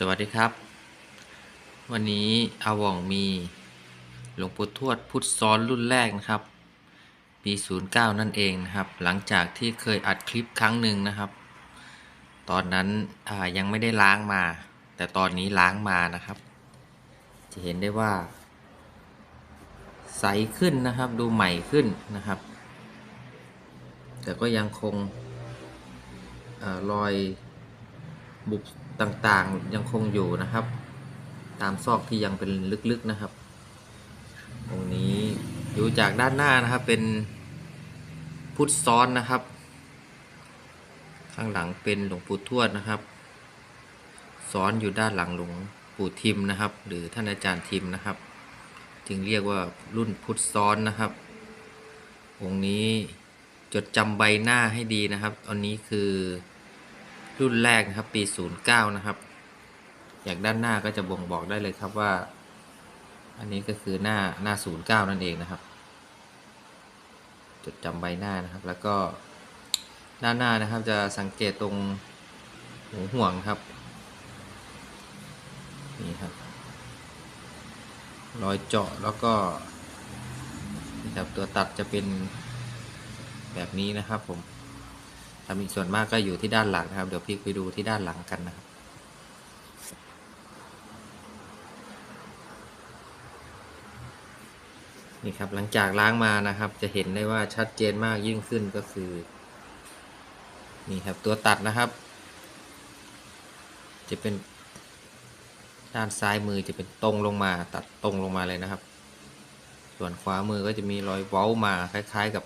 สวัสดีครับ วันนี้อาว่องมีหลวงปู่ทวดพุทธซ้อนรุ่นแรกนะครับ ปี 09 นั่นเองนะครับ หลังจากที่เคยอัดคลิปครั้งหนึ่งนะครับ ตอนนั้นยังไม่ได้ล้างมา แต่ตอนนี้ล้างมานะครับ จะเห็นได้ว่า ใสขึ้นนะครับดูใหม่ขึ้นนะครับ แต่ก็ยังคงออรอยบุบ ต่างๆยังคงอยู่นะครับ ตามซอกที่ยังเป็นลึกๆนะครับ ตรงนี้ดูจากด้านหน้านะครับเป็นพุทธซ้อนนะครับ ข้างหลังเป็นหลวงปู่ทวดนะครับ ซ้อนอยู่ด้านหลังหลวงปู่ทิมนะครับ หรือท่านอาจารย์ทิมนะครับ จึงเรียกว่ารุ่นพุทธซ้อนนะครับ องค์นี้จดจำใบหน้าให้ดีนะครับ อันนี้คือ รุ่นแรกนะครับปี 09 นะครับจากด้านหน้าก็จะบ่งบอกได้เลยครับว่า อันนี้ก็คือหน้าหน้า 09 นั่นเองนะครับ จดจำใบหน้านะครับ แล้วก็ด้านหน้านะครับจะสังเกตตรงหูห่วงครับนี่ครับรอยเจาะแล้วก็นี่ครับตัวตัดจะเป็นแบบนี้นะครับผม ถ้ามีส่วนมากก็อยู่ที่ด้านหลังนะครับ เดี๋ยวพี่ไปดูที่ด้านหลังกันนะครับนี่ครับหลังจากล้างมานะครับ จะเห็นได้ว่าชัดเจนมากยิ่งขึ้นก็คือ นี่ครับตัวตัดนะครับ จะเป็นด้านซ้ายมือจะเป็นตรงลงมาตัดตรงลงมาเลยนะครับ ส่วนขวามือก็จะมีรอยเว้ามาคล้าย ๆกับ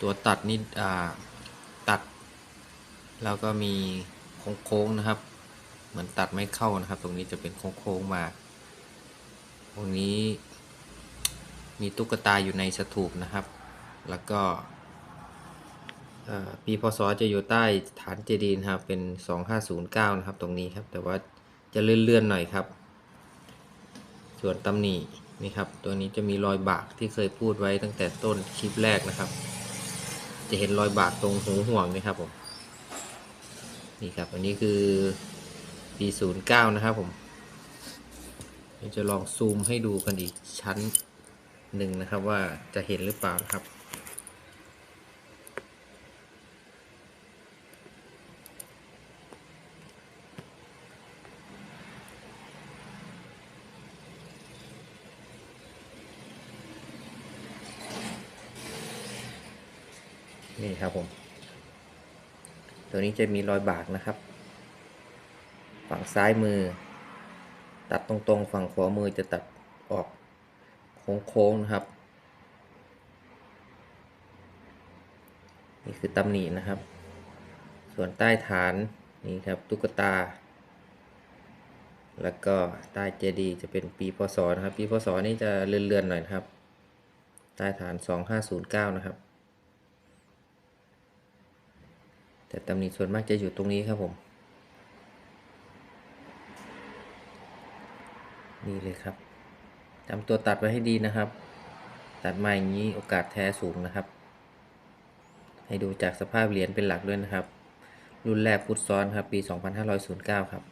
ตัวตัดนี่อ่า แล้วก็มีโค้งๆนะครับ เหมือนตัดไม่เข้านะครับ ตรงนี้จะเป็นโค้งๆมา ตรงนี้มีตุ๊กตาอยู่ในสถูปนะครับ แล้วก็ปีพศจะอยู่ใต้ฐานเจดีย์นะครับ เป็น 2509 นะครับ ตรงนี้ครับ แต่ว่าจะเลื่อนๆหน่อยครับ ส่วนตำหนินี่ครับ ตัวนี้จะมีรอยบากที่เคยพูดไว้ตั้งแต่ต้นคลิปแรกนะครับ จะเห็นรอยบากตรงหูห่วงนี่ครับผม นี่ครับ อันนี้คือปี09นย์เก้านะครับผมเดี๋ยวจะลองซูมให้ดูกันอีกชั้นหนึ่งนะครับว่าจะเห็นหรือเปล่านะครับ นี่ครับผม ตัวนี้จะมีรอยบากนะครับ ฝั่งซ้ายมือ ตัดตรงๆ ฝั่งขวามือจะตัดออกโค้งๆนะครับ นี่คือตำหนินะครับ ส่วนใต้ฐานนี่ครับตุ๊กตา แล้วก็ใต้เจดีย์จะเป็นปีพศนะครับ ปีพศนี่จะเลื่อนๆหน่อยนะครับ ใต้ฐาน 2509 นะครับ แต่ตำหนิส่วนมากจะอยู่ตรงนี้ครับผม นี่เลยครับทำตัวตัดไว้ให้ดีนะครับ ตัดมาอย่างนี้โอกาสแท้สูงนะครับ ให้ดูจากสภาพเหรียญเป็นหลักด้วยนะครับ รุ่นแรกพุทซ้อนครับ ปี 2509 ครับ